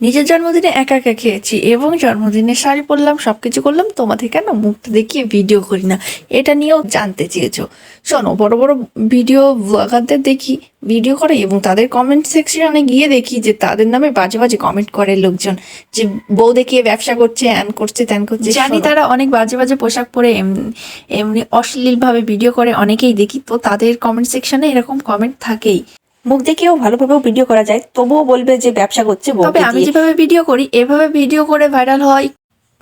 নিজের জন্মদিনে একা একা খেয়েছি এবং জন্মদিনে শাড়ি পরলাম সব কিছু করলাম তোমাদের কেন মুখটা দেখিয়ে ভিডিও করি না? এটা নিয়েও জানতে চেয়েছো। শোনো বড় বড় ভিডিও ব্লগারদের দেখি ভিডিও করে এবং তাদের কমেন্ট সেকশনে গিয়ে দেখি যে তাদের নামে বাজে বাজে কমেন্ট করে লোকজন যে বউ দেখিয়ে ব্যবসা করছে অ্যান করছে ত্যান করছে। জানি তারা অনেক বাজে বাজে পোশাক পরে এম- এমনি অশ্লীলভাবে ভিডিও করে অনেকেই দেখি তো তাদের কমেন্ট সেকশনে এরকম কমেন্ট থাকেই। মুখ দেখেও ভালোভাবেও ভিডিও করা যায় তবুও বলবে যে ব্যবসা করছে তবে আমি যেভাবে ভিডিও করি এভাবে ভিডিও করে ভাইরাল হয়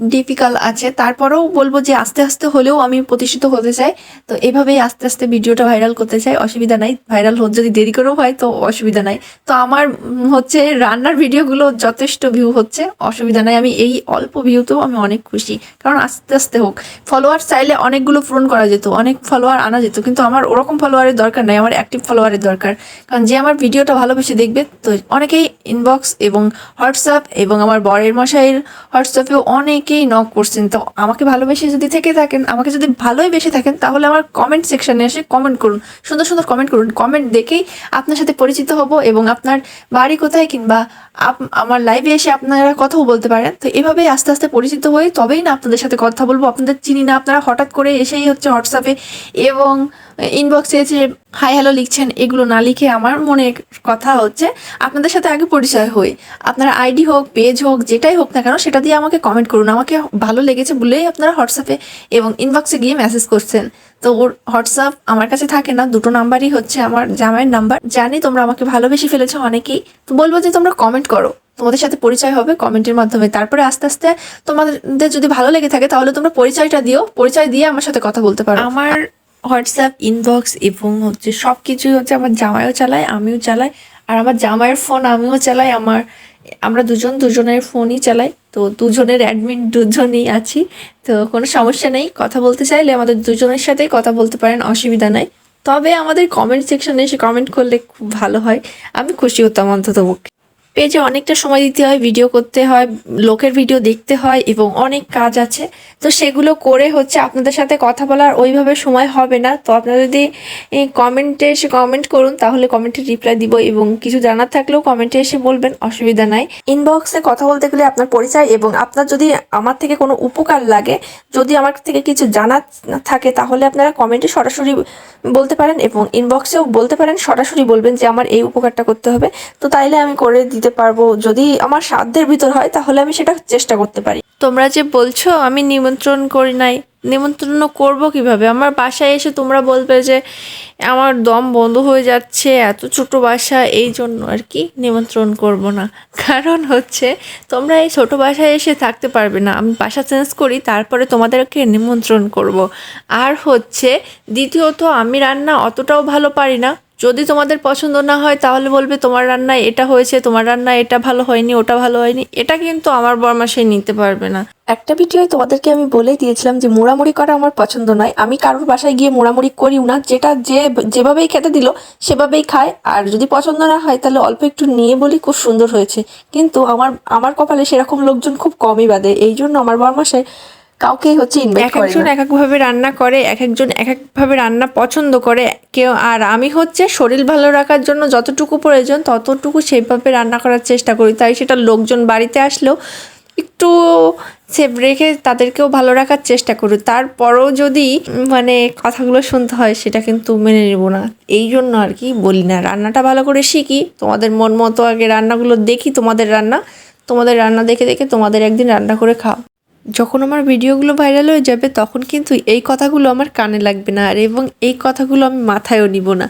ডিফিকাল্ট আছে। তারপরেও বলব যে আস্তে আস্তে হলেও আমি প্রতিষ্ঠিত হতে চাই। তো এভাবেই আস্তে আস্তে ভিডিওটা ভাইরাল করতে চাই। অসুবিধা নাই। ভাইরাল হোক যদি দেরি করেও হয়, তো অসুবিধা নাই। তো আমার হচ্ছে রান্নার ভিডিওগুলো যথেষ্ট ভিউ হচ্ছে। অসুবিধা নাই। আমি এই অল্প ভিউতেও আমি অনেক খুশি। কারণ আস্তে আস্তে হোক। ফলোয়ার চাইলে অনেকগুলো পূরণ করা যেত। অনেক ফলোয়ার আনা যেত। কিন্তু আমার ওরকম ফলোয়ারের দরকার নাই। আমার অ্যাক্টিভ ফলোয়ারের দরকার। কারণ যে আমার ভিডিওটা ভালোবেসে দেখবে, তো অনেকেই ইনবক্স এবং হোয়াটসঅ্যাপ এবং আমার বরের মশাইয়ের হোয়াটসঅ্যাপেও অনেকেই নক করছেন। তো আমাকে ভালোবেসে যদি থেকে থাকেন, আমাকে যদি ভালোই বেসে থাকেন, তাহলে আমার কমেন্ট সেকশনে এসে কমেন্ট করুন। সুন্দর সুন্দর কমেন্ট করুন। কমেন্ট দেখেই আপনার সাথে পরিচিত হব এবং আপনার বাড়ি কোথায় কিংবা আমার লাইভে এসে আপনারা কথাও বলতে পারেন। তো এভাবেই আস্তে আস্তে পরিচিত হয়ে তবেই না আপনাদের সাথে কথা বলব। আপনাদের চিনি না, আপনারা হঠাৎ করে এসেই হচ্ছে হোয়াটসঅ্যাপে এবং ইনবক্সে যে হাই হ্যালো লিখছেন, এগুলো না লিখে আমার মনে কথা হচ্ছে। আপনাদের সাথে আগে পরিচয় হই। আপনার আইডি হোক, পেজ হোক, যেটাই হোক না কেন, সেটা দিয়ে আমাকে কমেন্ট করুন। আমাকে ভালো লেগেছে বলেই আপনারা হোয়াটসঅ্যাপে এবং ইনবক্সে গিয়ে মেসেজ করছেন। তো ওর হোয়াটসঅ্যাপ আমার কাছে থাকে না, দুটো নাম্বারই হচ্ছে আমার জামাইয়ের নাম্বার জানি তোমরা আমাকে ভালোবেসে ফেলেছো অনেকেই। তো বলব যে, তোমরা কমেন্ট করো। তোমাদের সাথে পরিচয় হবে কমেন্টের মাধ্যমে। তারপরে আস্তে আস্তে তোমাদের যদি ভালো লেগে থাকে, তাহলে তোমরা পরিচয়টা দিও। পরিচয় দিয়ে আমার সাথে কথা বলতে পারো। আমার হোয়াটসঅ্যাপ, ইনবক্স এবং হচ্ছে সব কিছুই হচ্ছে আমার জামাইও চালায়, আমিও চালাই। আর আমার জামাইয়ের ফোন আমিও চালাই, আমার, আমরা দুজন দুজনের ফোনই চালাই। তো দুজনের অ্যাডমিন দুজনই আছি, তো কোনো সমস্যা নেই। কথা বলতে চাইলে আমাদের দুজনের সাথেই কথা বলতে পারেন, অসুবিধা নাই। তবে আমাদের কমেন্ট সেকশনে এসে কমেন্ট করলে খুব ভালো হয়। আমি খুশি হতাম অন্তত পেজে অনেকটা সময় দিতে হয় ভিডিও করতে হয়, লোকের ভিডিও দেখতে হয় এবং অনেক কাজ আছে। তো সেগুলো করে হচ্ছে আপনাদের সাথে কথা বলার ওইভাবে সময় হবে না। তো আপনারা যদি কমেন্টে এসে কমেন্ট করুন, তাহলে কমেন্টে রিপ্লাই দিব এবং কিছু জানার থাকলেও কমেন্টে এসে বলবেন, অসুবিধা নাই। ইনবক্সে কথা বলতে গেলে আপনার পরিচয় এবং আপনার যদি আমার থেকে কোনো উপকার লাগে, যদি আমার থেকে কিছু জানার থাকে, তাহলে আপনারা কমেন্টে সরাসরি বলতে পারেন এবং ইনবক্সেও বলতে পারেন, সরাসরি বলবেন যে আমার এই উপকারটা করতে হবে। তো তাইলে আমি করে দিতে পারব। যদি আমার সাধ্যের ভিতর হয়, তাহলে আমি সেটা চেষ্টা করতে পারি। তোমরা যে বলছো, আমি নিমন্ত্রণ করি নাই। নিমন্ত্রণ করব কীভাবে? আমার বাসায় এসে তোমরা বলবে যে, আমার দম বন্ধ হয়ে যাচ্ছে, এত ছোট বাসা, এই জন্য আর কি নিমন্ত্রণ করব না। কারণ হচ্ছে, তোমরা এই ছোট বাসায় এসে থাকতে পারবে না। আমি বাসা চেঞ্জ করি, তারপরে তোমাদেরকে নিমন্ত্রণ করব। আর হচ্ছে, দ্বিতীয়ত, আমি রান্না অতটাও ভালো পারি না। যদি তোমাদের পছন্দ না হয়, তাহলে বলবে তোমার রান্নায় এটা হয়েছে, তোমার রান্নায় এটা ভালো হয়নি, ওটা ভালো হয়নি। এটা কিন্তু আমার বরমাসে নিতে পারবে না। একটা ভিডিওয় তোমাদেরকে আমি বলেই দিয়েছিলাম যে, মোড়ামুড়ি করা আমার পছন্দ নয়। আমি কারোর বাসায় গিয়ে মোড়ামুড়ি করিও না। যেটা যে, যেভাবেই খেতে দিল, সেভাবেই খায়। আর যদি পছন্দ না হয়, তাহলে অল্প একটু নিয়ে বলি, খুব সুন্দর হয়েছে। কিন্তু আমার আমার কপালে সেরকম লোকজন খুব কমই বাদে এই জন্য আমার বরমাসায় কাউকেই হচ্ছে ইনভাইট এক করে একজন এক একভাবে রান্না করে এক একজন এক একভাবে রান্না পছন্দ করে কেউ আর আমি হচ্ছে শরীর ভালো রাখার জন্য যতটুকু প্রয়োজন ততটুকু সেইভাবে রান্না করার চেষ্টা করি। তাই সেটা লোকজন বাড়িতে আসলেও একটু সেভ রেখে তাদেরকেও ভালো রাখার চেষ্টা করি। তারপরও যদি মানে কথাগুলো শুনতে হয় সেটা কিন্তু মেনে নেব না। এই জন্য আর কি বলি না রান্নাটা ভালো করে শিখি। তোমাদের মন মতো আগে রান্নাগুলো দেখি তোমাদের রান্না তোমাদের রান্না দেখে দেখে তোমাদের একদিন রান্না করে খাও। যখন আমার ভিডিওগুলো ভাইরাল হয়ে যাবে, তখন কিন্তু এই কথাগুলো আমার কানে লাগবে না। আর এবং এই কথাগুলো আমি মাথায়ও নিব না।